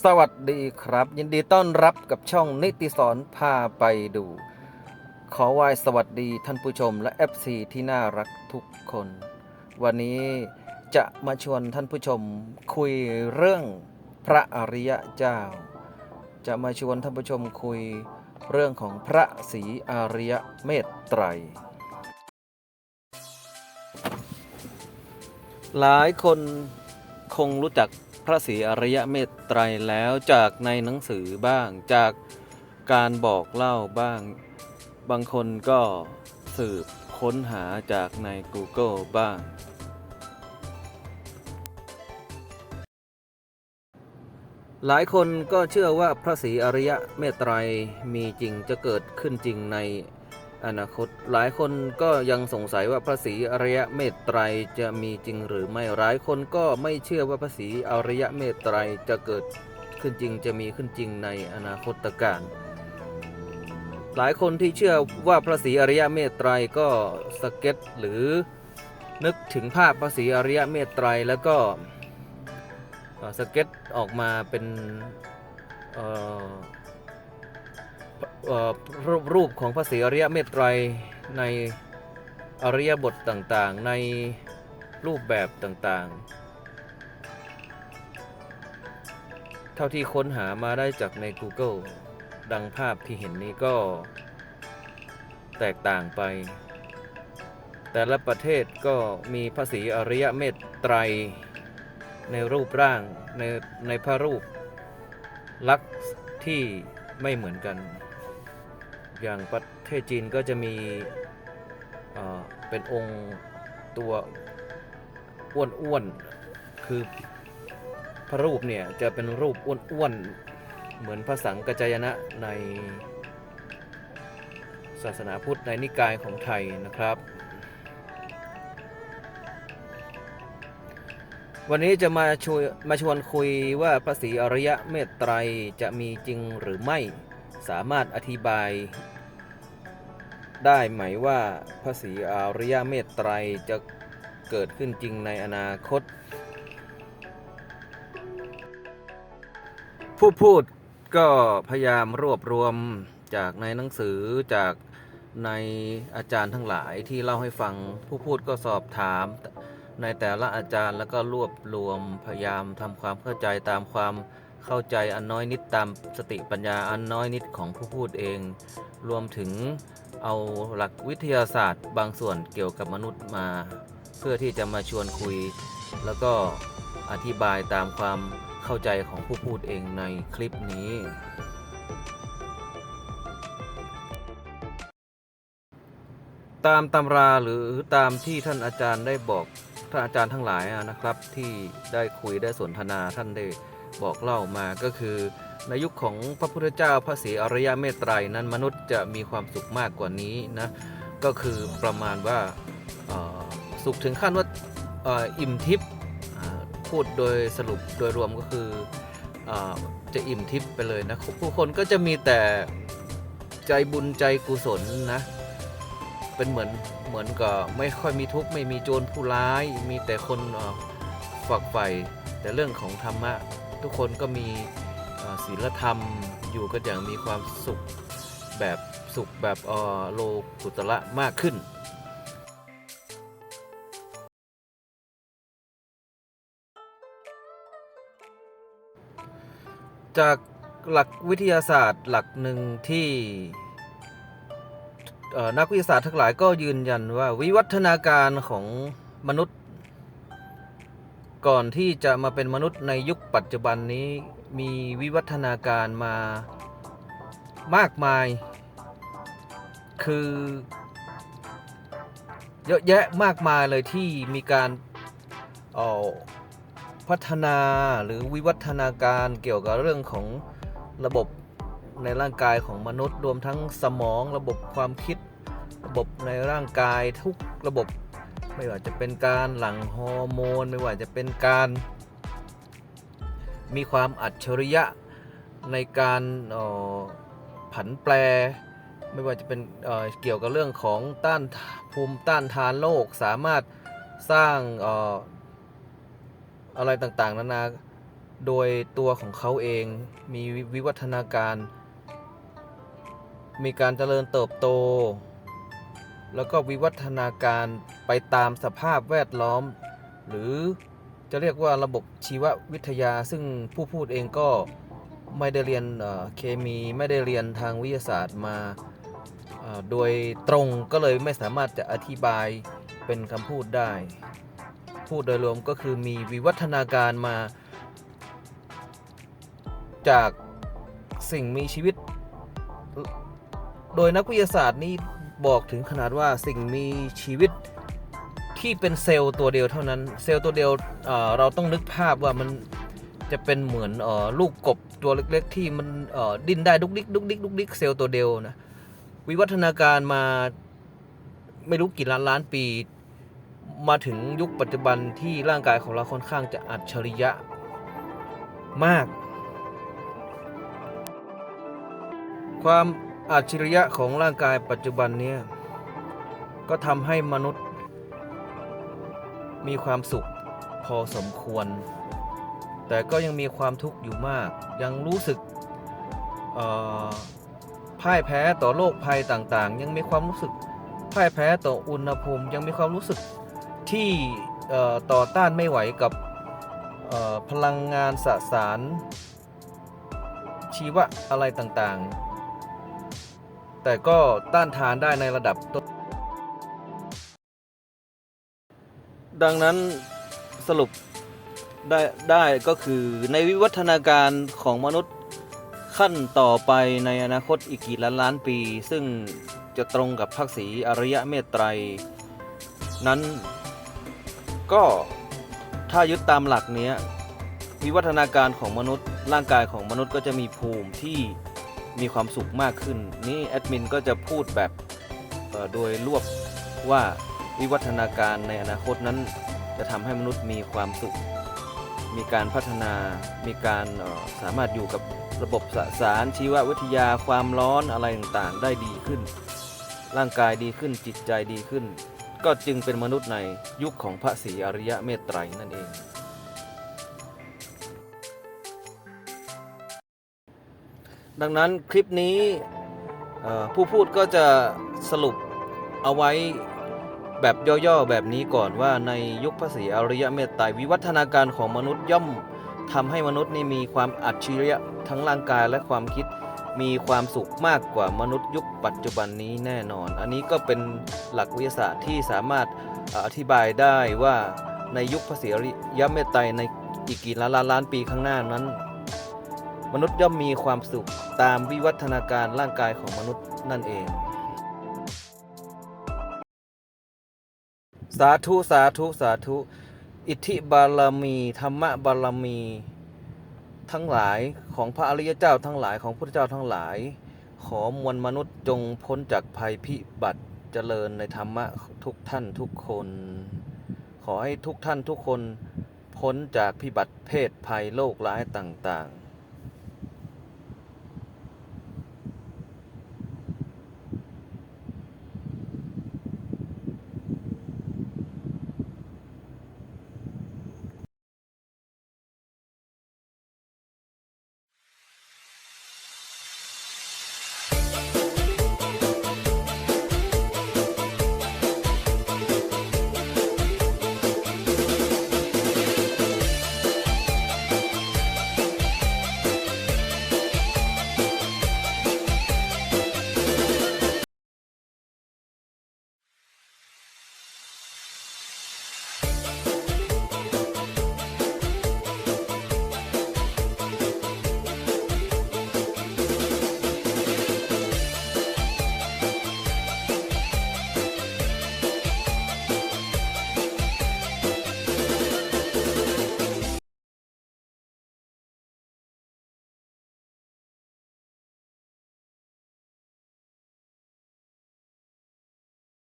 สวัสดีครับ ยินดีต้อนรับกับช่องนิติสอนพาไปดู ขอไหว้สวัสดีท่านผู้ชมและ FC ที่น่ารักทุกคน วันนี้จะมาชวนท่านผู้ชมคุยเรื่องพระอริยะเจ้า จะมาชวนท่านผู้ชมคุยเรื่องของพระศรีอริยเมตไตร หลายคนคงรู้จัก พระศรีอริยเมตไตรแล้วจากในหนังสือบ้างจากการบอกเล่าบ้าง บางคนก็สืบค้นหาจากใน Google บ้าง หลายคนก็เชื่อว่าพระศรีอริยเมตไตรมีจริงจะเกิดขึ้นจริงใน อนาคตหลายคนก็ยังสงสัยว่าพระศรีอริยเมตไตรจะมีจริงหรือไม่หลายคนก็ไม่เชื่อว่าพระศรีอริยเมตไตรจะเกิดขึ้นจริงจะมีขึ้นจริงในอนาคตการหลายคนที่เชื่อว่าพระศรีอริยเมตไตรก็สเก็ตหรือนึกถึงภาพพระศรีอริยเมตไตรแล้วก็สเก็ตออกมาเป็นเอ่อ รูปรูปของพระศรีอริยเมตไตรในอริยบทต่างๆ ในรูปแบบต่างๆ เท่าที่ค้นหามาได้จากใน Google ดังภาพที่เห็นนี้ก็แตกต่างไป แต่ละประเทศก็มีพระศรีอริยเมตไตร ในรูปร่างในในพระรูปลักษณ์ที่ไม่เหมือนกัน อย่างประเทศจีนก็จะมีเป็นองค์ตัวอ้วนๆ คือพระรูปเนี่ยจะเป็นรูปอ้วนๆ เหมือนพระสังกัจจายนะในศาสนาพุทธในนิกายของไทยนะครับ วันนี้จะมาชวนมาชวนคุยว่าพระศรีอริยเมตไตรจะมีจริงหรือไม่สามารถอธิบาย ได้ไหมว่าพระศรีอริยเมตไตรจะเกิดขึ้นจริงในอนาคต ผู้พูดก็พยายามรวบรวมจากในหนังสือจากในอาจารย์ทั้งหลายที่เล่าให้ฟังผู้พูดก็สอบถามในแต่ละอาจารย์แล้วก็รวบรวมพยายามทำความเข้าใจตามความ เข้าใจอันน้อยนิดตามสติปัญญาอันน้อยนิดของผู้พูดเอง รวมถึงเอาหลักวิทยาศาสตร์บางส่วนเกี่ยวกับมนุษย์มา เพื่อที่จะมาชวนคุย แล้วก็อธิบายตามความเข้าใจของผู้พูดเองในคลิปนี้ ตามตำราหรือตามที่ท่านอาจารย์ได้บอกท่านอาจารย์ทั้งหลายนะครับที่ได้คุยได้สนทนาท่านได้ บอกเล่ามาก็คือในยุคของพระพุทธเจ้าพระศรีอริยเมตไตรนั้นมนุษย์จะมีความสุขมากกว่านี้นะก็คือประมาณว่าสุขถึงขั้นว่าอ,อิ่มทิพย์พูดโดยสรุปโดยรวมก็คืออจะอิ่มทิพย์ไปเลยนะผู้คนก็จะมีแต่ใจบุญใจกุศลนะเป็นเหมือนเหมือนกับไม่ค่อยมีทุกข์ไม่มีโจรผู้ร้าย มีแต่คนฝักใฝ่แต่เรื่องของธรรมะ ทุกคนก็มีศีลธรรมอยู่กันอย่างมีความสุขแบบสุขแบบออโลกุตระมากขึ้นจากหลักวิทยาศาสตร์หลักหนึ่งที่นักวิทยาศาสตร์ทั้งหลายก็ยืนยันว่าวิวัฒนาการของมนุษย์ ก่อนที่จะมาเป็นมนุษย์ในยุคปัจจุบันนี้มีวิวัฒนาการมามากมาย คือ เยอะแยะมากมายเลยที่มีการออพัฒนาหรือวิวัฒนาการเกี่ยวกับเรื่องของระบบในร่างกายของมนุษย์ รวมทั้งสมองระบบความคิด ระบบในร่างกายทุกระบบ ไม่ว่าจะเป็นการหลั่งฮอร์โมน ไม่ว่าจะเป็นการ มีความอัจฉริยะในการผันแปร ไม่ว่าจะเป็นเเกี่ยวกับเรื่องของต้านภูมิต้านทานโรคสามารถสร้างเอ่ออะไรต่างๆ นานาโดยตัวของเขาเองมีวิวัฒนาการ มีการเจริญเติบโต แล้วก็วิวัฒนาการ ไปตามสภาพแวดล้อม หรือจะเรียกว่าระบบชีววิทยา ซึ่งผู้พูดเองก็ไม่ได้เรียนเคมีไม่ได้เรียนทางวิทยาศาสตร์มาโดยตรงก็เลยไม่สามารถจะอธิบายเป็นคำพูดได้ พูดโดยรวมก็คือมีวิวัฒนาการมา จากสิ่งมีชีวิต โดยนักวิทยาศาสตร์นี่บอกถึงขนาดว่าสิ่งมีชีวิต ที่เป็นเซลล์ตัวเดียวเท่านั้น เซลล์ตัวเดียวเเราต้องนึกภาพว่ามันจะเป็นเหมือนออลูกกบตัวเล็ก ๆ ที่มันดิ้นได้ดุกดิกดุกดิกดุกดิกเซลล์ตัวเดียวนะวิวัฒนาการมาไม่รู้กี่ล้านล้านปี มาถึงยุคปัจจุบันที่ร่างกายของเราค่อนข้างจะอัจฉริยะมาก ความอัจฉริยะของร่างกายปัจจุบันเนี้ก็ทำให้มนุษย์ มีความสุขพอสมควร แต่ก็ยังมีความทุกข์อยู่มาก ยังรู้สึกเอ่อพ่ายแพ้ต่อโรคภัยต่างๆ ยังมีความรู้สึกพ่ายแพ้ต่ออุณหภูมิ ยังมีความรู้สึกที่ต่อต้านไม่ไหวกับพลังงานสสาร ชีวะอะไรต่างๆ แต่ก็ต้านทานได้ในระดับต้น ดังนั้นสรุปได้ได้ก็คือในวิวัฒนาการของมนุษย์ขั้นต่อไปในอนาคตอีกกี่ล้านล้านปี ซึ่งจะตรงกับพระศรีอริยะเมตไตร นั้นก็ถ้ายึดตามหลักเนี้ยวิวัฒนาการของมนุษย์ ร่างกายของมนุษย์ก็จะมีภูมิที่มีความสุขมากขึ้น นี่แอดมินก็จะพูดแบบโดยรวบว่า วิวัฒนาการในอนาคตนั้น จะทำให้มนุษย์มีความสุข มีการพัฒนา มีการสามารถอยู่กับระบบสสารชีววิทยาความร้อนอะไรต่างๆ ได้ดีขึ้น ร่างกายดีขึ้นจิตใจดีขึ้น ก็จึงเป็นมนุษย์ในยุคของพระศรีอริยเมตไตรนั่นเอง ดังนั้นคลิปนี้ผู้พูดก็จะสรุปเอาไว้ แบบย่อๆแบบนี้ก่อนว่าในยุคพระศรีอริยเมตไตรวิวัฒนาการของมนุษย์ย่อมทำให้มนุษย์นี่มีความอัจฉริยะทั้งร่างกายและความคิดมีความสุขมากกว่ามนุษย์ยุคปัจจุบันนี้แน่นอน อันนี้ก็เป็นหลักวิทยาศาสตร์ที่สามารถเอ่ออธิบายได้ว่าในยุคพระศรีอริยเมตไตรในอีกกี่ล้านล้านล้านปีข้างหน้านั้น มนุษย์ย่อมมีความสุขตามวิวัฒนาการร่างกายของมนุษย์นั่นเอง สาธุ สาธุ สาธุ อิทธิบารมี ธรรมบารมี ทั้งหลายของพระอริยเจ้าทั้งหลายของพระพุทธเจ้าทั้งหลาย ขอมวลมนุษย์จงพ้นจากภัยพิบัติเจริญในธรรมะทุกท่านทุกคน ขอให้ทุกท่านทุกคน พ้นจากพิบัติเพศภัยโรคร้ายต่างๆ